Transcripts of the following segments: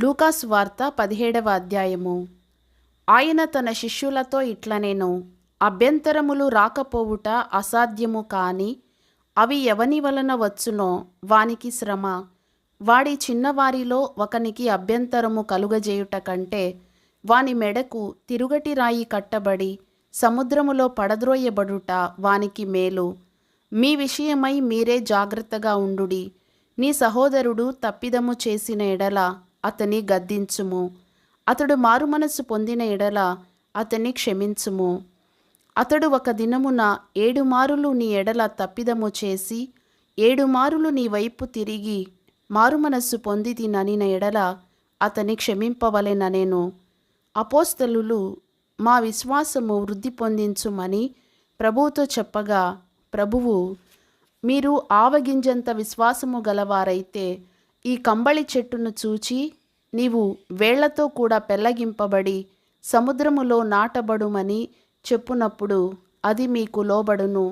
లూకాస్ వార్త పదిహేడవ అధ్యాయము. ఆయన తన శిష్యులతో ఇట్లనేను అభ్యంతరములు రాకపోవుట అసాధ్యము కాని అవి ఎవని వలన వచ్చునో వానికి శ్రమ. వాడి చిన్నవారిలో ఒకనికి అభ్యంతరము కలుగజేయుట కంటే వాని మెడకు తిరుగటి రాయి కట్టబడి సముద్రములో పడద్రోయబడుట వానికి మేలు. మీ విషయమై మీరే జాగ్రత్తగా ఉండుడి. నీ సహోదరుడు తప్పిదము చేసిన ఎడల అతని గద్దించుము. అతడు మారుమనస్సు పొందిన ఎడల అతన్ని క్షమించుము. అతడు ఒక దినమున ఏడు మారులు నీ ఎడల తప్పిదము చేసి ఏడు మారులు నీ వైపు తిరిగి మారుమనస్సు పొంది తిననిన ఎడల అతని క్షమింపవలెననేను. అపోస్తలులు మా విశ్వాసము వృద్ధి పొందించుమని ప్రభువుతో చెప్పగా ప్రభువు మీరు ఆవగింజంత విశ్వాసము గలవారైతే ఈ కంబళి చెట్టును చూచి నీవు వేళ్ళతో కూడా పెళ్ళగింపబడి సముద్రములో నాటబడుమని చెప్పునప్పుడు అది మీకు లోబడును.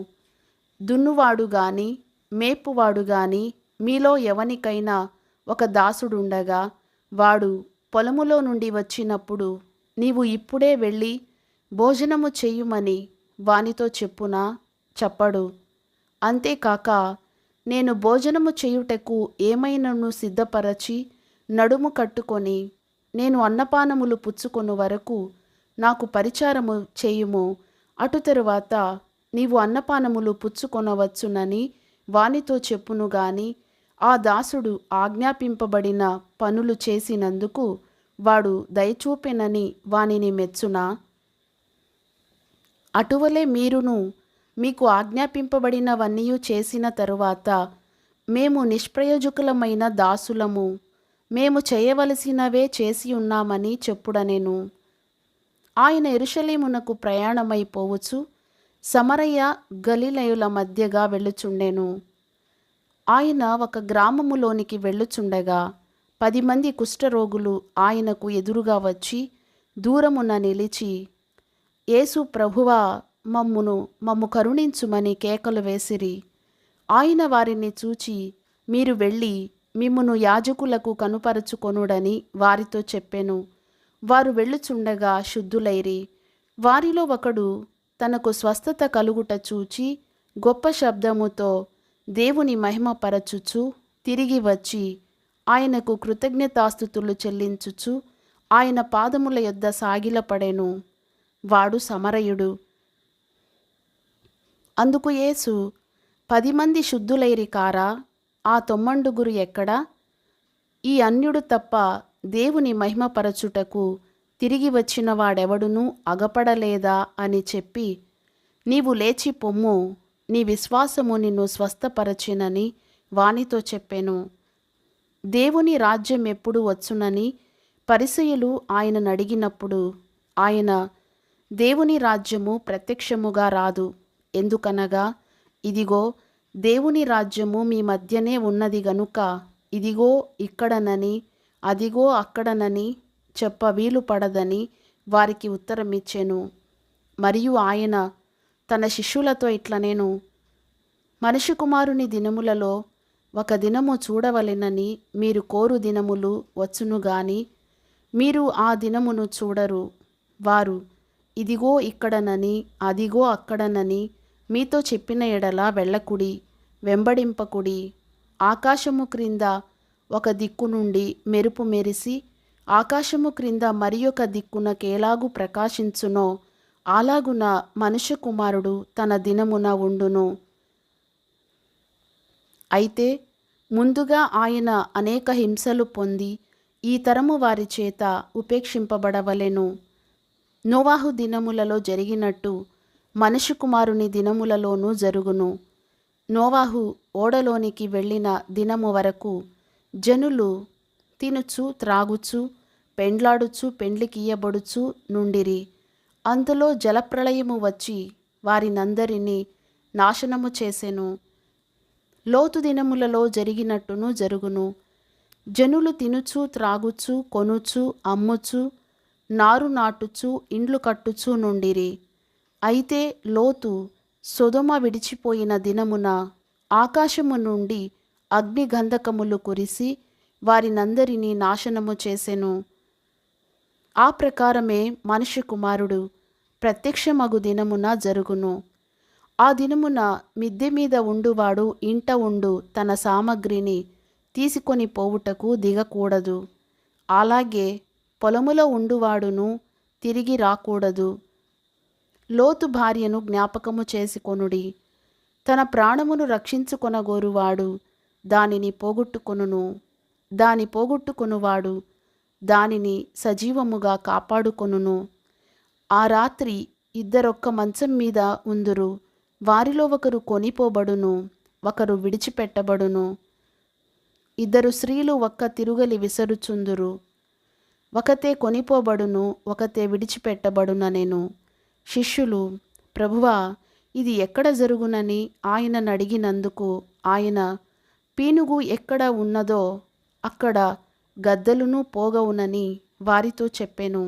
దున్నువాడు గాని మేపువాడు గాని మీలో ఎవనికైనా ఒక దాసుడుండగా వాడు పొలములో నుండి వచ్చినప్పుడు నీవు ఇప్పుడే వెళ్ళి భోజనము చెయ్యుమని వానితో చెప్పునా చెప్పడు. అంతేకాక నేను భోజనము చేయుటకు ఏమైనను సిద్ధపరచి నడుము కట్టుకొని నేను అన్నపానములు పుచ్చుకొను వరకు నాకు పరిచారము చేయుము. అటు తరువాత నీవు అన్నపానములు పుచ్చుకొనవచ్చునని వానితో చెప్పును గాని ఆ దాసుడు ఆజ్ఞాపింపబడిన పనులు చేసినందుకు వాడు దయచూపెనని వానిని మెచ్చునా? అటువలే మీరును మీకు ఆజ్ఞాపింపబడినవన్నీ చేసిన తరువాత మేము నిష్ప్రయోజకులమైన దాసులము. మేము చేయవలసినవే చేసి ఉన్నామని చెప్పుడనేను. ఆయన ఎరుషలేమునకు ప్రయాణమైపోవచ్చు సమరయ్య గలిలయుల మధ్యగా వెళ్ళుచుండెను. ఆయన ఒక గ్రామములోనికి వెళ్ళుచుండగా పది మంది కుష్ఠరోగులు ఆయనకు ఎదురుగా వచ్చి దూరమున నిలిచి యేసు ప్రభువా మమ్మును మమ్ము కరుణించుమని కేకలు వేసిరి. ఆయన వారిని చూచి మీరు వెళ్ళి మిమ్మును యాజకులకు కనుపరచుకొనుడని వారితో చెప్పెను. వారు వెళ్ళుచుండగా శుద్ధులైరి. వారిలో ఒకడు తనకు స్వస్థత కలుగుట చూచి గొప్ప శబ్దముతో దేవుని మహిమపరచుచు తిరిగి వచ్చి ఆయనకు కృతజ్ఞతాస్థుతులు చెల్లించుచు ఆయన పాదముల యొద్ద సాగిలపడెను. వాడు సమరయుడు. అందుకు యేసు పది మంది శుద్ధులైరి కారా? ఆ తొమ్మండుగురు ఎక్కడా? ఈ అన్యుడు తప్ప దేవుని మహిమపరచుటకు తిరిగి వచ్చిన వాడెవడునూ అగపడలేదా? అని చెప్పి నీవు లేచి పొమ్ము నీ విశ్వాసము నిన్ను స్వస్థపరచినని వానితో చెప్పాను. దేవుని రాజ్యం ఎప్పుడు వచ్చునని పరిసయులు ఆయనను అడిగినప్పుడు ఆయన దేవుని రాజ్యము ప్రత్యక్షముగా రాదు. ఎందుకనగా ఇదిగో దేవుని రాజ్యము మీ మధ్యనే ఉన్నది గనుక ఇదిగో ఇక్కడనని అదిగో అక్కడనని చెప్ప వీలు పడదని వారికి ఉత్తరమిచ్చెను మరియు ఆయన తన శిష్యులతో ఇట్ల నేను మనిషి కుమారుని దినములలో ఒక దినము చూడవలెనని మీరు కోరు దినములు వచ్చును గాని మీరు ఆ దినమును చూడరు. వారు ఇదిగో ఇక్కడనని అదిగో అక్కడనని మీతో చెప్పిన ఎడల వెళ్ళకుడి వెంబడింపకుడి ఆకాశము క్రింద ఒక దిక్కు నుండి మెరుపు మెరిసి ఆకాశము క్రింద మరి ఒక దిక్కునకేలాగు ప్రకాశించునో అలాగున మనుష్య కుమారుడు తన దినమున ఉండును. అయితే ముందుగా ఆయన అనేక హింసలు పొంది ఈ తరము వారి చేత ఉపేక్షింపబడవలెను. నోవాహు దినములలో జరిగినట్టు మనుషు కుమారుని దినములలోనూ జరుగును. నోవాహు ఓడలోనికి వెళ్ళిన దినము వరకు జనులు తినుచు త్రాగుచు పెండ్లాడుచు పెండ్లికియ్యబడుచు నుండిరి. అందులో జలప్రళయము వచ్చి వారినందరినీ నాశనము చేసెను. లోతు దినములలో జరిగినట్టును జరుగును. జనులు తినుచు త్రాగుచు కొనుచు అమ్ముచు నారు నాటుచు ఇండ్లు కట్టుచు నుండిరి. అయితే లోతు సొదమ విడిచిపోయిన దినమున ఆకాశము నుండి అగ్నిగంధకములు కురిసి వారినందరినీ నాశనము చేసెను. ఆ ప్రకారమే మనిషి కుమారుడు ప్రత్యక్షమగు దినమున జరుగును. ఆ దినమున మిద్దె మీద ఉండువాడు ఇంట ఉండు తన సామగ్రిని తీసుకొని పోవుటకు దిగకూడదు. అలాగే పొలములో ఉండువాడును తిరిగి రాకూడదు. లోతు భార్యను జ్ఞాపకము చేసుకొనుడి తన ప్రాణమును రక్షించుకొనగోరువాడు దానిని పోగొట్టుకొనును. దాని పోగొట్టుకొనువాడు దానిని సజీవముగా కాపాడుకొనును. ఆ రాత్రి ఇద్దరొక్క మంచం మీద ఉందురు. వారిలో ఒకరు కొనిపోబడును ఒకరు విడిచిపెట్టబడును. ఇద్దరు స్త్రీలు ఒక్క తిరుగలి విసరుచుందురు. ఒకతే కొనిపోబడును ఒకతే విడిచిపెట్టబడుననెను శిష్యులు ప్రభువా ఇది ఎక్కడ జరుగునని ఆయనను అడిగినందుకు ఆయన పీనుగు ఎక్కడ ఉన్నదో అక్కడ గద్దలును పోగవునని వారితో చెప్పాను.